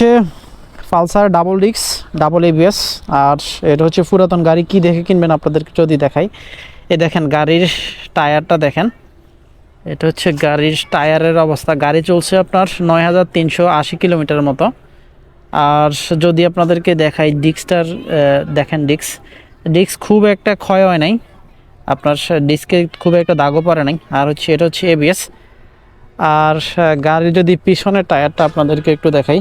হচ্ছে Pulsar double ডিক্স double ABS আর এটা হচ্ছে পুরাতন গাড়ি। কি দেখে কিনবেন আপনাদেরকে যদি দেখাই। এ দেখেন, গাড়ির টায়ারটা দেখেন। এটা হচ্ছে গাড়ির টায়ারের অবস্থা। গাড়ি চলছে আপনার নয় হাজার তিনশো আশি কিলোমিটার মতো। আর যদি আপনাদেরকে দেখাই ডিক্সটার দেখেন ডিক্স ডিক্স খুব একটা ক্ষয় হয় নাই। আপনার ডিস্কে খুব একটা দাগও পড়ে নাই। আর হচ্ছে এটা হচ্ছে এবিএস আর গাড়ির যদি পিছনের টায়ারটা আপনাদেরকে একটু দেখাই।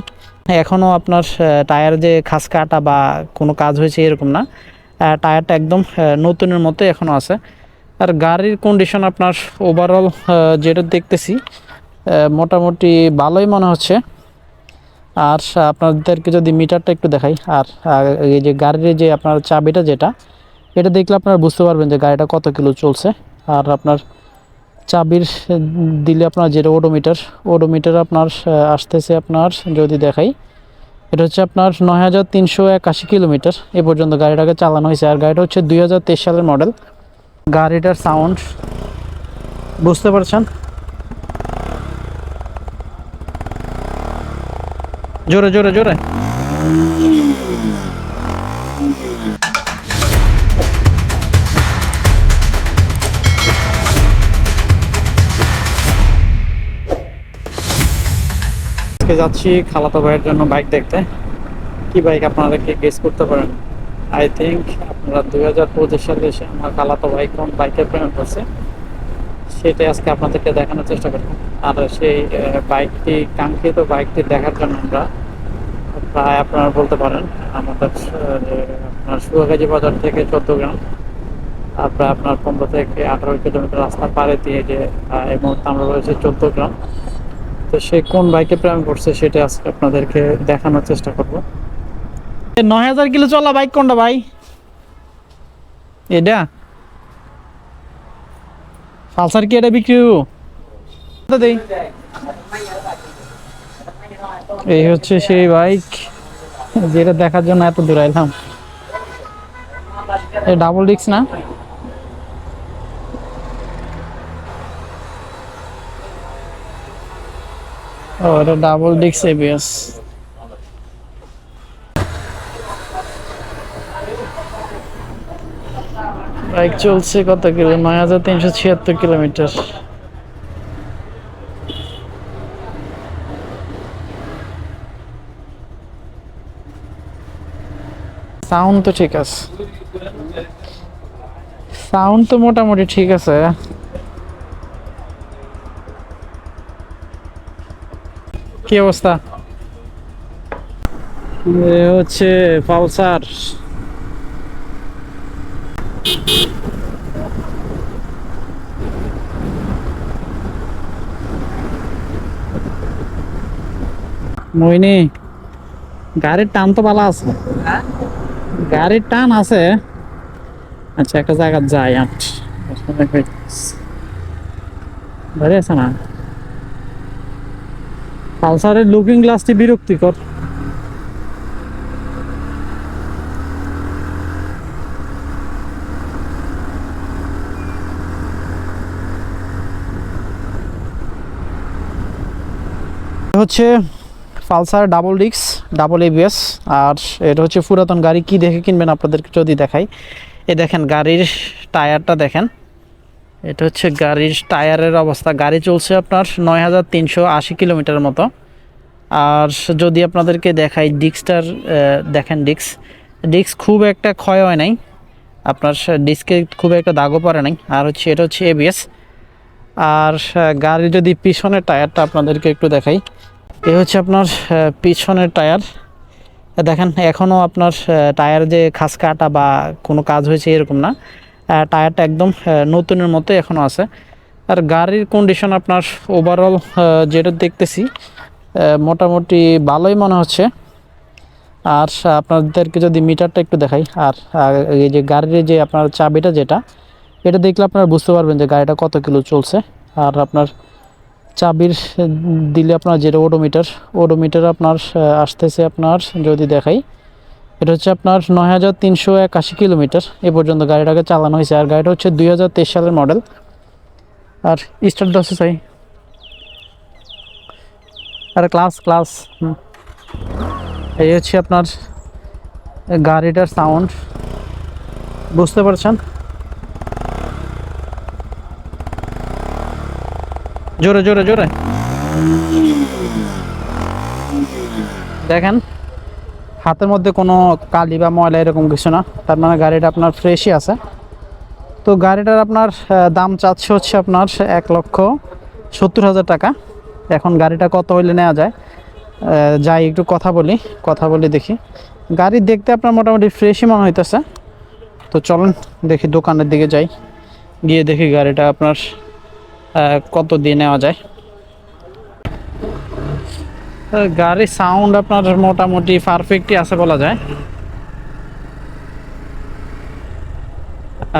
এখনও আপনার টায়ার যে খাস কাটা বা কোনো কাজ হয়েছে এরকম না টায়ারটা একদম নতুনের মতো এখনও আছে। আর গাড়ির কন্ডিশন আপনার ওভারঅল যেটা দেখতেছি মোটামুটি ভালোই মনে হচ্ছে। আর আপনাদেরকে যদি মিটারটা একটু দেখাই আর এই যে গাড়ির যে আপনার চাবিটা যেটা, এটা দেখলে আপনারা বুঝতে পারবেন যে গাড়িটা কত কিলো চলছে। আর আপনার চাবির দিলে আপনার যেটা ওডোমিটার ওডোমিটার আপনার আসতেছে আপনার, যদি দেখাই, এটা হচ্ছে আপনার নয় হাজার তিনশো একাশি কিলোমিটার, এ পর্যন্ত গাড়িটাকে চালানো হয়েছে। আর গাড়িটা হচ্ছে দুই হাজার তেইশ সালের মডেল গাড়িটার সাউন্ড বুঝতে পারছেন? জোরে জোরে জোরে। আজকে যাচ্ছি, খালাতো ভাইয়ের জন্য বাইক দেখতে। কি বাইক আপনারা কি গেস করতে পারেন? আই থিঙ্ক আপনারা দুই হাজার পঁচিশ সালে এসে আমার খালাতো ভাই কোন বাইকের প্রেমে করছে, সেটাই আজকে আপনাদেরকে দেখানোর চেষ্টা করব। আর সেই বাইকটি কাঙ্ক্ষিত বাইকটি দেখার জন্য আমরা প্রায় আপনারা বলতে পারেন, আমাদের আপনার সুয়াগাজী বাজার থেকে চোদ্দ গ্রাম আর প্রায় আপনার পনেরো থেকে আঠারো কিলোমিটার রাস্তা পাড়ে দিয়ে যে এই মুহূর্তে আমরা রয়েছে চোদ্দ গ্রাম। তো সে কোন বাইকে প্রেম করছে সেটা আজকে আপনাদেরকে দেখানোর চেষ্টা করব। নয় হাজার কিলো চলা বাইক কোনটা ভাই? এটা? পালসার কি এটা বিক্রি দেই। এই হচ্ছে সেই বাইক। যেটা দেখার জন্য এত দূর আইলাম। ডাবল ডিক্স না? ডাবল ডিক্স এবিএস চলছে কত কিলো? নয় হাজার তিনশো ছিয়াত্তর কিলোমিটার। সাউন্ড তো ঠিক আছে। সাউন্ড তো মোটামুটি ঠিক আছে। কি অবস্থা? এ হচ্ছে পালসার। মইনি গাড়ির টান তো ভালো আছে। গাড়ির টান আছে। আচ্ছা একটা জায়গা যাই আট ধরে আছে না? পালসারের লুকিং গ্লাসটি বিরক্তিকর। হচ্ছে পালসার ডাবল ডিক্স ডাবল এবিএস আর এটা হচ্ছে পুরাতন গাড়ি। কি দেখে কিনবেন আপনাদেরকে যদি দেখাই। এ দেখেন, গাড়ির টায়ারটা দেখেন। এটা হচ্ছে গাড়ির টায়ারের অবস্থা। গাড়ি চলছে আপনার নয় হাজার তিনশো আশি কিলোমিটার মতো। আর যদি আপনাদেরকে দেখাই ডিক্সটার দেখেন ডিক্স ডিক্স খুব একটা ক্ষয় হয় নাই। আপনার ডিস্কে খুব একটা দাগও পড়ে নাই। আর হচ্ছে এটা হচ্ছে এবিএস আর গাড়ির যদি পিছনের টায়ারটা আপনাদেরকে একটু দেখাই। এ হচ্ছে আপনার পিছনের টায়ার। দেখেন এখনও আপনার টায়ার যে খাস কাটা বা কোনো কাজ হয়েছে এরকম না। টায়ারটা একদম নতুনের মতো এখনও আছে। আর গাড়ির কন্ডিশন আপনার ওভারঅল যেটা দেখতেছি মোটামুটি ভালোই মনে হচ্ছে। আর আপনাদেরকে যদি মিটারটা একটু দেখাই, আর এই যে গাড়ির যে আপনার চাবিটা যেটা, এটা দেখলে আপনারা বুঝতে পারবেন যে গাড়িটা কত কিলো চলছে। আর আপনার চাবির, দিলে আপনার যেটা ওডোমিটার ওডোমিটার আপনার আসতেছে আপনার যদি দেখাই এটা হচ্ছে আপনার নয় হাজার তিনশো একাশি কিলোমিটার। এ পর্যন্ত গাড়িটাকে চালানো হয়েছে। আর গাড়িটা হচ্ছে দুই হাজার তেইশ সালের মডেল। আর স্টার্ট দশে চাই আর ক্লাস ক্লাস এই হচ্ছে আপনার গাড়িটার সাউন্ড বুঝতে পারছেন? জোরে জোরে জোরে। দেখেন। হাতের মধ্যে কোনো কালি বা ময়লা এরকম কিছু না। তার মানে গাড়িটা আপনার ফ্রেশই আছে। তো গাড়িটার আপনার দাম চাচ্ছে হচ্ছে আপনার এক লক্ষ সত্তর হাজার টাকা। এখন গাড়িটা কত হইলে নেওয়া যায়? যাই একটু কথা বলি কথা বলি দেখি। গাড়ি দেখতে আপনার মোটামুটি ফ্রেশই মনে হইতেছে। তো চলুন দেখি দোকানের দিকে যাই। গিয়ে দেখি গাড়িটা আপনার কত দিয়ে নেওয়া যায়। গাড়ির সাউন্ড আপনার মোটামুটি পারফেক্টই আছে বলা যায়।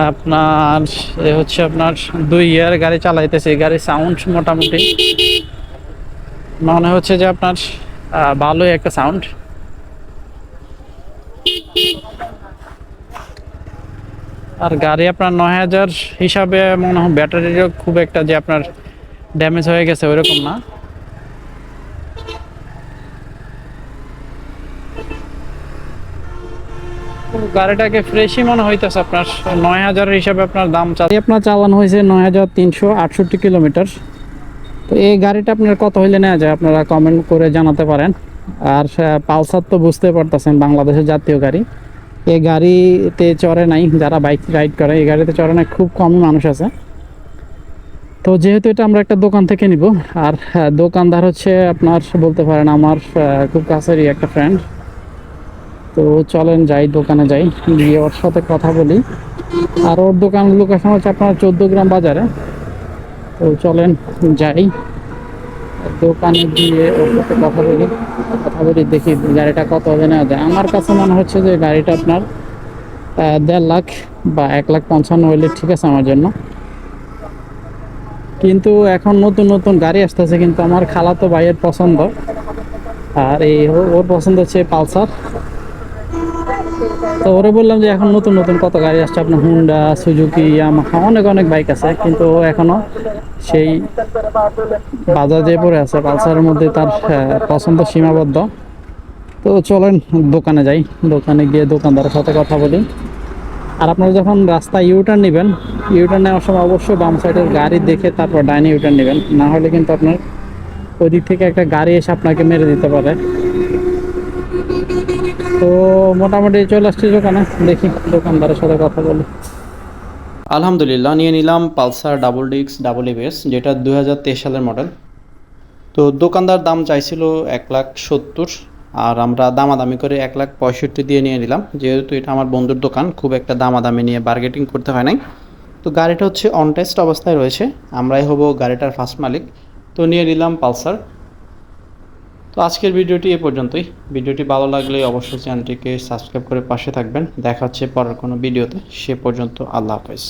আপনার, এ হচ্ছে আপনার দুই ইয়ার গাড়ি চালাইতেছে, গাড়ির সাউন্ড মোটামুটি। মনে হচ্ছে যে আপনার ভালোই একটা সাউন্ড আর গাড়ি আপনার নয় হাজার হিসাবে মনে হয় ব্যাটারিরও খুব একটা যে আপনার ড্যামেজ হয়ে গেছে ওইরকম না। গাড়িটাকে ফ্রেশই মনে হইতেছে আপনার, নয় হাজারের হিসাবে আপনার দাম চাই আপনার চালানো হয়েছে নয় হাজার তিনশো আটষট্টি কিলোমিটার। তো এই গাড়িটা আপনার কত হইলে নেওয়া যায় আপনারা কমেন্ট করে জানাতে পারেন। আর পালসার তো বুঝতে পারতেছেন, বাংলাদেশের জাতীয় গাড়ি। এই গাড়িতে চড়ে নাই, যারা বাইক রাইড করে, এই গাড়িতে চড়ে নাই, খুব কমই মানুষ আছে। তো যেহেতু এটা আমরা একটা দোকান থেকে নিব, আর দোকানদার হচ্ছে আপনার, বলতে পারেন আমার খুব কাছেরই একটা ফ্রেন্ড তো চলেন যাই, দোকানে যাই, গিয়ে ওর সাথে কথা বলি। আর ওর দোকান লোকেশন হচ্ছে আপনার চোদ্দ গ্রাম বাজারে। তো চলেন যাই। দোকানে গিয়ে ওর সাথে কথা বলি কথা বলি, দেখি গাড়িটা কত হবে না যায় আমার কাছে মনে হচ্ছে যে গাড়িটা আপনার দেড় লাখ বা এক লাখ পঞ্চান্ন হইলে ঠিক আছে আমার জন্য। কিন্তু এখন নতুন নতুন গাড়ি আসতেছে, কিন্তু আমার খালাতো ভাইয়ের পছন্দ। আর এই ওর পছন্দ হচ্ছে পালসার। তো ওরে বললাম যে এখন নতুন নতুন কত গাড়ি আসছে? আপনার হুন্ডা সুজুকি ইয়ামাহা অনেক অনেক বাইক আছে। কিন্তু ও এখনও সেই বাজাজে পড়ে আছে, পালসারের মধ্যে তার পছন্দ সীমাবদ্ধ। তো চলেন দোকানে যাই। দোকানে গিয়ে দোকানদারের সাথে কথা বলি। আর আপনারা যখন রাস্তায় ইউটার্ন নেবেন ইউটার্ন নেওয়ার সময় অবশ্যই বাম সাইডের গাড়ি দেখে তারপর ডাইনে ইউটার্ন নেবেন। না হলে কিন্তু আপনার ওই দিক থেকে একটা গাড়ি এসে আপনাকে মেরে দিতে পারে। তো মোটামুটি চলে আসছি দোকানে, দেখি দোকানদারের সাথে কথা বলি। আলহামদুলিল্লাহ, নিয়ে নিলাম পালসার, ডাবল ডিক্স ডাবল এবিএস, যেটা দু হাজার তেইশ সালের মডেল। তো দোকানদার দাম চাইছিল এক লাখ সত্তর, আর আমরা দামাদামি করে এক লাখ পঁয়ষট্টি দিয়ে নিয়ে নিলাম। যেহেতু এটা আমার বন্ধুর দোকান, খুব একটা দামাদামি নিয়ে বার্গেটিং করতে হয় নাই। তো গাড়িটা হচ্ছে অন টেস্ট অবস্থায় রয়েছে, আমরাই হব গাড়িটার ফার্স্ট মালিক। তো নিয়ে নিলাম পালসার তো আজকের ভিডিওটি এ পর্যন্তই। ভিডিওটি ভালো লাগলে অবশ্যই চ্যানেলটিকে সাবস্ক্রাইব করে পাশে থাকবেন। দেখা হচ্ছে পরের কোনো ভিডিওতে। সে পর্যন্ত আল্লাহ হাফেজ।